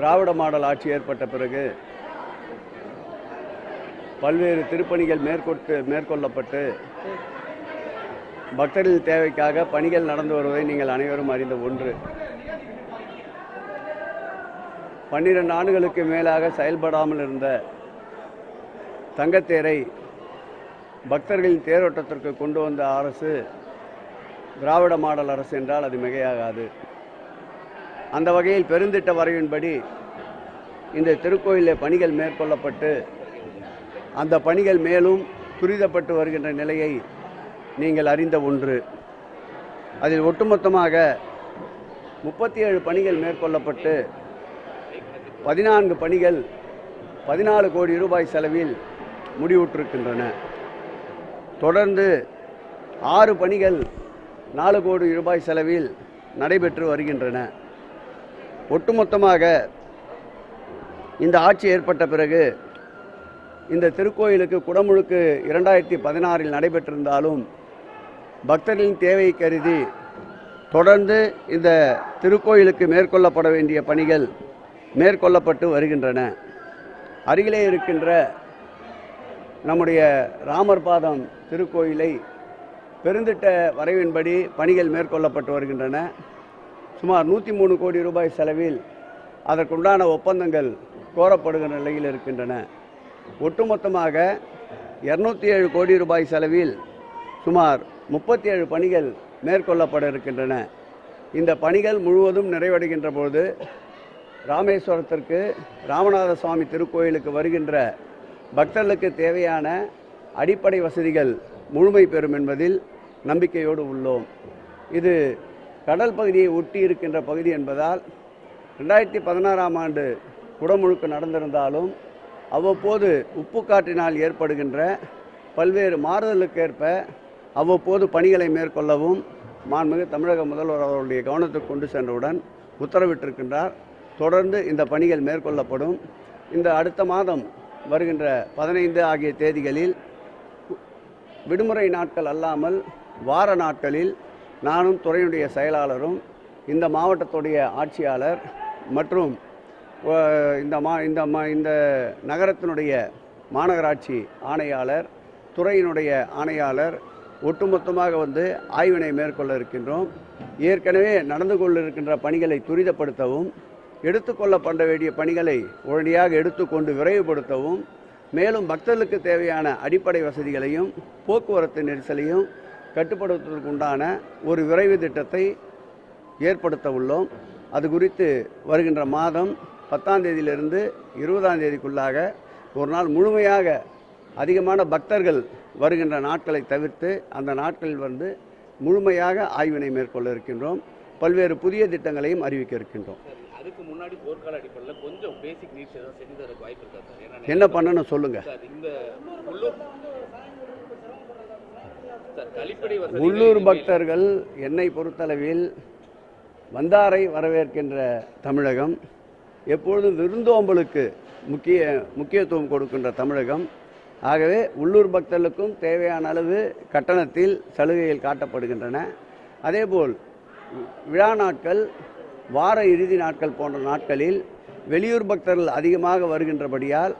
திராவிட model ஆட்சி ஏற்பட்ட பிறகு பல்வேறு திருப்பணிகள் மேற்கொண்டு மேற்கொள்ளப்பட்டு பக்தர்கள் தேவைக்காக பணிகள் நடந்து வருவதை நீங்கள் அனைவரும் அறிந்த ஒன்று. பன்னிரண்டு ஆண்டுகளுக்கு மேலாக செயல்படாமல் இருந்த தங்கத்தேரை பக்தர்களின் தேரோட்டத்திற்கு கொண்டு வந்த அரசு திராவிட மாடல் அரசு என்றால் அது மிகையாகாது. அந்த வகையில் பெருந்திட்ட வரைவின்படி இந்த திருக்கோயிலில் பணிகள் மேற்கொள்ளப்பட்டு அந்த பணிகள் மேலும் துரிதப்பட்டு வருகின்ற நிலையை நீங்கள் அறிந்த ஒன்று. அதில் ஒட்டுமொத்தமாக முப்பத்தி ஏழு பணிகள் மேற்கொள்ளப்பட்டு பதினான்கு பணிகள் பதினாலு கோடி ரூபாய் செலவில் முடிவுற்றிருக்கின்றன. தொடர்ந்து ஆறு பணிகள் நாலு கோடி ரூபாய் செலவில் நடைபெற்று வருகின்றன. ஒட்டுமொத்தமாக இந்த ஆட்சி ஏற்பட்ட பிறகு இந்த திருக்கோயிலுக்கு குடமுழுக்கு இரண்டாயிரத்தி பதினாறில் நடைபெற்றிருந்தாலும் பக்தர்களின் தேவையை கருதி தொடர்ந்து இந்த திருக்கோயிலுக்கு மேற்கொள்ளப்பட வேண்டிய பணிகள் மேற்கொள்ளப்பட்டு வருகின்றன. அருகிலே இருக்கின்ற நம்முடைய ராமர் பாதம் திருக்கோயிலை பெருந்திட்ட வரைவின்படி பணிகள் மேற்கொள்ளப்பட்டு வருகின்றன. சுமார் நூற்றி மூணு கோடி ரூபாய் செலவில் அதற்குண்டான ஒப்பந்தங்கள் கோரப்படுகிற நிலையில் இருக்கின்றன. ஒட்டுமொத்தமாக இரநூத்தி ஏழு கோடி ரூபாய் செலவில் சுமார் முப்பத்தி ஏழு பணிகள் மேற்கொள்ளப்பட இருக்கின்றன. இந்த பணிகள் முழுவதும் நிறைவடைகின்ற பொழுது ராமேஸ்வரத்திற்கு ராமநாத சுவாமி திருக்கோயிலுக்கு வருகின்ற பக்தர்களுக்கு தேவையான அடிப்படை வசதிகள் முழுமை பெறும் என்பதில் நம்பிக்கையோடு உள்ளோம். இது கடல் பகுதியை ஒட்டி இருக்கின்ற பகுதி என்பதால் ரெண்டாயிரத்தி பதினாறாம் ஆண்டு குடமுழுக்கு நடந்திருந்தாலும் அவ்வப்போது உப்பு காற்றினால் ஏற்படுகின்ற பல்வேறு மாறுதலுக்கேற்ப அவ்வப்போது பணிகளை மேற்கொள்ளவும் மாண்புமிகு தமிழக முதல்வர் அவருடைய கவனத்துக்கு கொண்டு சென்றவுடன் உத்தரவிட்டிருக்கின்றார். தொடர்ந்து இந்த பணிகள் மேற்கொள்ளப்படும். இந்த அடுத்த மாதம் வருகின்ற பதினைந்து ஆகிய தேதிகளில் விடுமுறை நாட்கள் அல்லாமல் வார நாட்களில் நானும் துறையினுடைய செயலாளரும் இந்த மாவட்டத்துடைய ஆட்சியாளர் மற்றும் இந்த மா இந்த மா இந்த நகரத்தினுடைய மாநகராட்சி ஆணையாளர் துறையினுடைய ஆணையாளர் ஒட்டுமொத்தமாக வந்து ஆய்வினை மேற்கொள்ள இருக்கின்றோம். ஏற்கனவே நடந்து கொண்டிருக்கின்ற பணிகளை துரிதப்படுத்தவும் எடுத்துக்கொள்ளப்பட வேண்டிய பணிகளை உடனடியாக எடுத்துக்கொண்டு விரைவுபடுத்தவும் மேலும் பக்தர்களுக்கு தேவையான அடிப்படை வசதிகளையும் போக்குவரத்து நெரிசலையும் கட்டுப்படுத்துவதற்கு உண்டான ஒரு விரைவு திட்டத்தை ஏற்படுத்த உள்ளோம். அது குறித்து வருகின்ற மாதம் பத்தாம் தேதியிலிருந்து இருபதாம் தேதிக்குள்ளாக ஒரு நாள் முழுமையாக அதிகமான பக்தர்கள் வருகின்ற நாட்களை தவிர்த்து அந்த நாட்களில் வந்து முழுமையாக ஆய்வினை மேற்கொள்ள இருக்கின்றோம். பல்வேறு புதிய திட்டங்களையும் அறிவிக்க இருக்கின்றோம். அதுக்கு முன்னாடி போர்க்கால அடிப்படையில் கொஞ்சம் பேசிக் நீட்ஸ் ஏதாவது செஞ்சு தரக்கு வாய்ப்பு இருக்கா சார்? என்ன பண்ணணும் சொல்லுங்கள் இந்த உள்ளூர் உள்ளூர் பக்தர்கள் என்னை பொறுத்தளவில் வந்தாரை வரவேற்கின்ற தமிழகம் எப்பொழுதும் விருந்தோம்பலுக்கு முக்கிய முக்கியத்துவம் கொடுக்கின்ற தமிழகம். ஆகவே உள்ளூர் பக்தர்களுக்கும் தேவையான அளவு கட்டணத்தில் சலுகைகள் காட்டப்படுகின்றன. அதேபோல் விழா நாட்கள் வார இறுதி நாட்கள் போன்ற நாட்களில் வெளியூர் பக்தர்கள் அதிகமாக வருகின்றபடியால்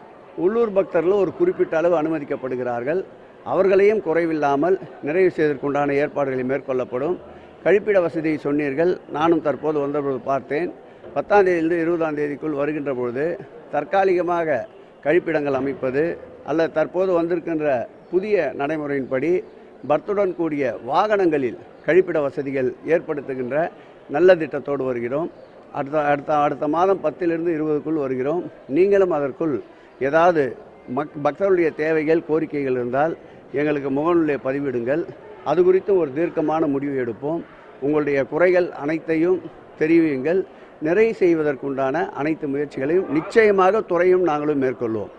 உள்ளூர் பக்தர்கள் ஒரு குறிப்பிட்ட அளவு அனுமதிக்கப்படுகிறார்கள். அவர்களையும் குறைவில்லாமல் நிறைவு செய்வதற்குண்டான ஏற்பாடுகளை மேற்கொள்ளப்படும். கழிப்பிட வசதியை சொன்னீர்கள். நானும் தற்போது வந்தபோது பார்த்தேன். பத்தாம் தேதியிலிருந்து இருபதாம் தேதிக்குள் வருகின்ற பொழுது தற்காலிகமாக கழிப்பிடங்கள் அமைப்பது அல்லது தற்போது வந்திருக்கின்ற புதிய நடைமுறையின்படி பர்த்துடன் கூடிய வாகனங்களில் கழிப்பிட வசதிகள் ஏற்படுத்துகின்ற நல்ல திட்டத்தோடு வருகிறோம். அடுத்த அடுத்த அடுத்த மாதம் பத்திலிருந்து இருபதுக்குள் வருகிறோம். நீங்களும் அதற்குள் ஏதாவது மக் பக்தர்களுடைய தேவைகள் கோரிக்கைகள் இருந்தால் எங்களுக்கு முகநூலை பதிவிடுங்கள். அது குறித்தும் ஒரு தீர்க்கமான முடிவு எடுப்போம். உங்களுடைய குறைகள் அனைத்தையும் தெரிவியுங்கள். நிறைவு செய்வதற்குண்டான அனைத்து முயற்சிகளையும் நிச்சயமாக துறையும் நாங்களும் மேற்கொள்வோம்.